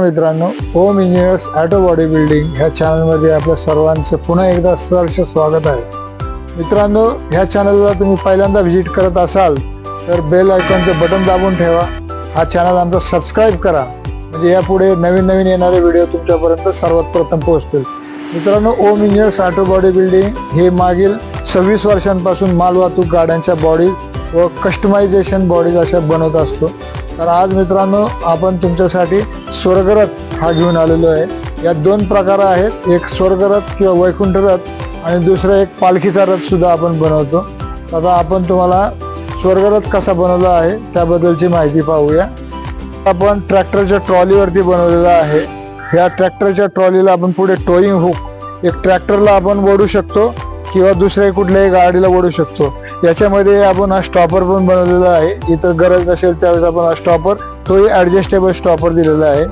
मित्रांनो home engineers auto body building ह्या चॅनलमध्ये आपल्या सर्वांचं पुन्हा एकदा सहर्ष स्वागत आहे. मित्रांनो ह्या चॅनलला तुम्ही पहिल्यांदा व्हिजिट करत असाल तर बेल आयकॉनचं बटन दाबून ठेवा. हा चॅनल आमचा सबस्क्राईब करा. म्हणजे यापुढे नवीन नवीन येणारे व्हिडिओ तुमच्यापर्यंत सर्वात प्रथम पोहोचतील. मित्रांनो Om engineers auto body building हे मागील सव्वीस वर्षांपासून मालवाहतूक गाड्यांच्या बॉडी व कस्टमायझेशन बॉडीज अशा बनवत असतो. तर आज मित्रांनो आपण तुमच्यासाठी स्वर्गरथ हा घेऊन आलेलो आहे. यात दोन प्रकार आहेत. एक स्वर्गरथ किंवा वैकुंठ रथ आणि दुसरं एक पालखीचा रथ सुद्धा आपण बनवतो. आता आपण तुम्हाला स्वर्गरथ कसा बनवला आहे त्याबद्दलची माहिती पाहूया. आपण ट्रॅक्टरच्या ट्रॉलीवरती बनवलेला आहे. ह्या ट्रॅक्टरच्या ट्रॉलीला आपण पुढे टोईंग हुक एक ट्रॅक्टरला आपण ओढू शकतो. किंवा दुसऱ्या कुठल्याही गाडीला ओढू शकतो. याच्यामध्ये आपण हा स्टॉपर पण बनवलेला आहे. इथं गरज असेल त्यावेळेस आपण हा स्टॉपर तोही ऍडजस्टेबल स्टॉपर दिलेला आहे.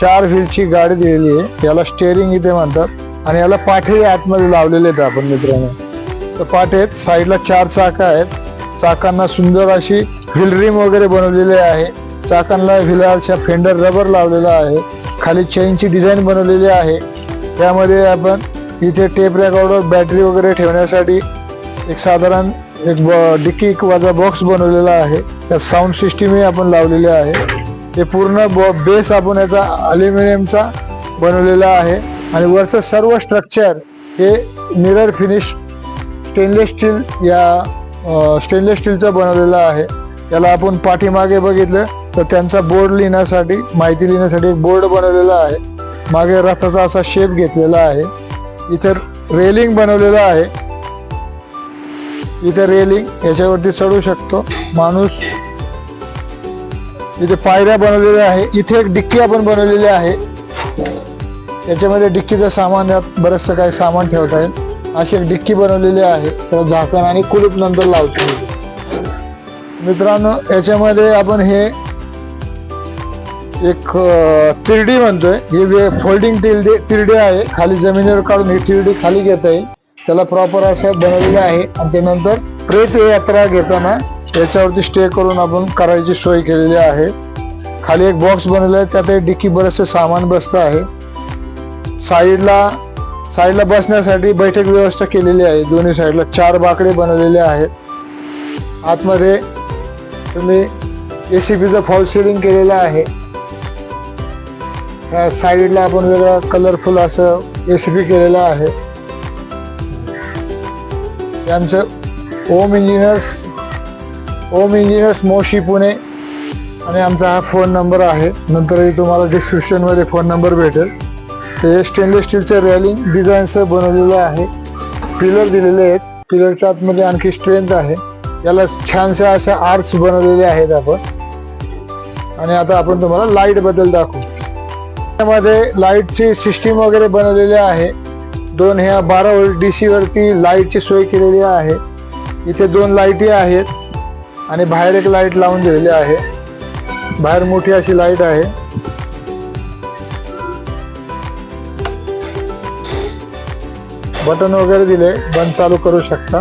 चार व्हीलची गाडी दिलेली आहे. याला स्टेअरिंग इथे म्हणतात आणि याला पाठे आतमध्ये लावलेले आहेत आपण मित्रांनो. तर पाठेत साईडला चार चाकं आहेत. चाकांना सुंदर अशी व्हीलरिम वगैरे बनवलेली आहे. चाकांना व्हिलरच्या फेंडर रबर लावलेला आहे. खाली चेनची डिझाईन बनवलेली आहे. त्यामध्ये आपण इथे टेप रेकॉर्डर बॅटरी वगैरे ठेवण्यासाठी एक साधारण एक ब- डिक्की किंवा बॉक्स बनवलेला आहे. त्यात साऊंड सिस्टीमही आपण लावलेली आहे. हे पूर्ण बेस आपण याचा अल्युमिनियमचा बनवलेला आहे. आणि वरचं सर्व स्ट्रक्चर हे मिरर फिनिश स्टेनलेस स्टील या स्टेनलेस स्टीलचं बनवलेलं आहे. याला आपण पाठीमागे बघितलं तर त्यांचा बोर्ड लिहिण्यासाठी माहिती लिहिण्यासाठी एक बोर्ड बनवलेला आहे. मागे रथाचा असा शेप घेतलेला आहे. इथं रेलिंग बनवलेलं आहे. इथे रेलिंग याच्यावरती चढू शकतो. माणूस इथे पायऱ्या बनवलेल्या आहे. इथे एक डिक्की आपण बनवलेली आहे. याच्यामध्ये डिक्कीचं सामान यात बरचसं काही सामान ठेवता येईल. अशी एक डिक्की बनवलेली आहे. त्याला झाकण आणि कुलूप नंतर लावतो. मित्रांनो याच्यामध्ये आपण हे एक तिरडी म्हणतोय. ही फोल्डिंग तिरडी तिरडी आहे. खाली जमिनीवर काढून ही तिरडी खाली घेता येईल. त्याला प्रॉपर असं बनवलेलं आहे. आणि त्यानंतर प्रेत यात्रा घेताना याच्यावरती स्टे करून आपण करायची सोय केलेली आहे. खाली एक बॉक्स बनवला आहे. त्यात एक डिक्की बरचसे सामान बसतं आहे. साईडला साईडला बसण्यासाठी बैठक व्यवस्था केलेली आहे. दोन्ही साईडला चार बाकडे बनवलेले आहेत. आतमध्ये तुम्ही ए सी पीचं फॉल सिलिंग केलेलं आहे. या साईडला आपण वेगळा कलरफुल असं ए सी केलेलं आहे. हे आमचं ओम इंजिनियर्स ओम इंजिनियर्स मोशी पुणे आणि आमचा हा फोन नंबर आहे. नंतरही तुम्हाला डिस्क्रिप्शनमध्ये फोन नंबर भेटेल. ते स्टेनलेस स्टीलचं रेलिंग डिझाईनचं बनवलेलं आहे. पिलर दिलेले आहेत. पिलरच्या आतमध्ये आणखी स्ट्रेंथ आहे. याला छानशा अशा आर्ट्स बनवलेले आहेत आपण. आणि आता आपण तुम्हाला लाइटबद्दल दाखवू. त्यामध्ये लाईटची सिस्टीम वगैरे बनवलेली आहे. दोन ह्या बारा वोल्ट डी सी वरती लाईटची सोय केलेली आहे. इथे दोन लाईटी आहेत आणि बाहेर एक लाइट लावून दिलेली आहे. बाहेर मोठी अशी लाइट आहे. बटन वगैरे दिले बंद चालू करू शकता.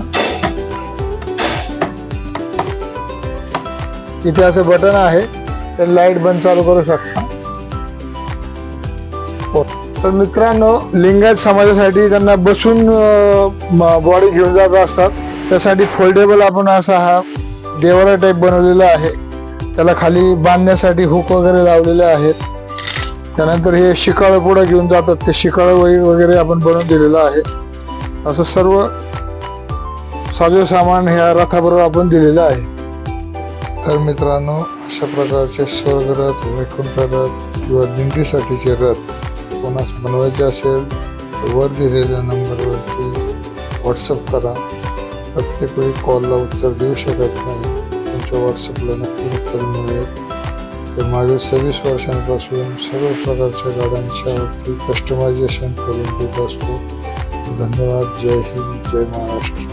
इथे असं बटन आहे तर लाइट बंद चालू करू शकता. हो. तर मित्रांनो लिंगायत समाजासाठी त्यांना बसून बॉडी घेऊन जात असतात. त्यासाठी फोल्डेबल आपण असा हा देवारा टाईप बनवलेला आहे. त्याला खाली बांधण्यासाठी हुक वगैरे लावलेले आहेत. त्यानंतर हे शिकाळं पुढे घेऊन जातात. ते शिकाळं वगैरे आपण बनवून दिलेलं आहे. असं सर्व साजो सामान ह्या रथाबरोबर आपण दिलेलं आहे. तर मित्रांनो अशा प्रकारचे स्वर्गरथ वैकुंठ रथ किंवा दिंडीसाठीचे रथ कोणास बनवायचे असेल तर वर दिलेल्या नंबरवरती व्हॉट्सअप करा. प्रत्येक वेळी कॉलला उत्तर देऊ शकत नाही. तुमच्या व्हॉट्सअपला नक्की उत्तर मिळेल. ते मागील सव्वीस वर्षांपासून सर्व प्रकारच्या गाड्यांच्या कस्टमायझेशन करून देत असतो. धन्यवाद. जय हिंद. जय महाराष्ट्र.